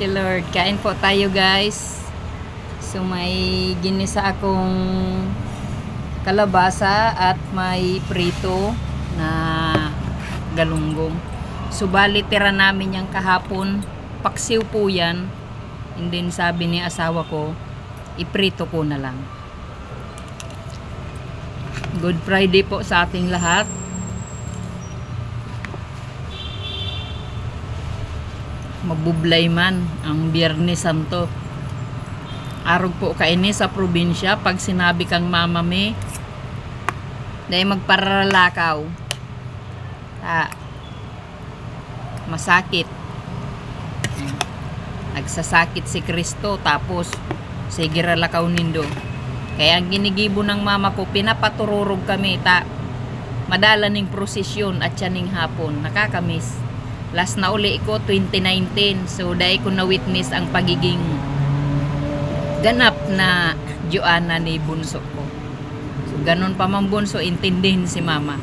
Thank you Lord. Kain po tayo guys. So may ginisa akong kalabasa at may prito na galunggong. Subali tira namin yung kahapon. Paksiw po yan. And then sabi ni asawa ko, iprito ko na lang. Good Friday po sa ating lahat. Mabublay man ang Biyernes Santo. Arog po kaini sa probinsya pag sinabi kang mama me dahil magparalakaw. Ah, masakit. Nagsasakit si Kristo tapos sige ralakaw nindo. Kaya ang ginigibo ng mama ko, pinapatururog kami ta madala ning prosesyon at siya hapon. Nakakamiss. Last na uli ko 2019. So dahil ko na witness ang pagiging ganap na Joanna ni bunso ko. So ganun pa man bunso intindihin si mama.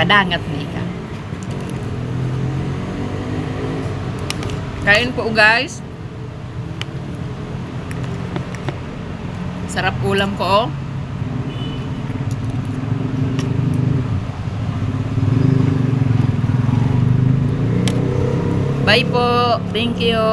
Padangat ni ka. Kain po guys. Sarap ulam ko oh. Bye po. Thank you.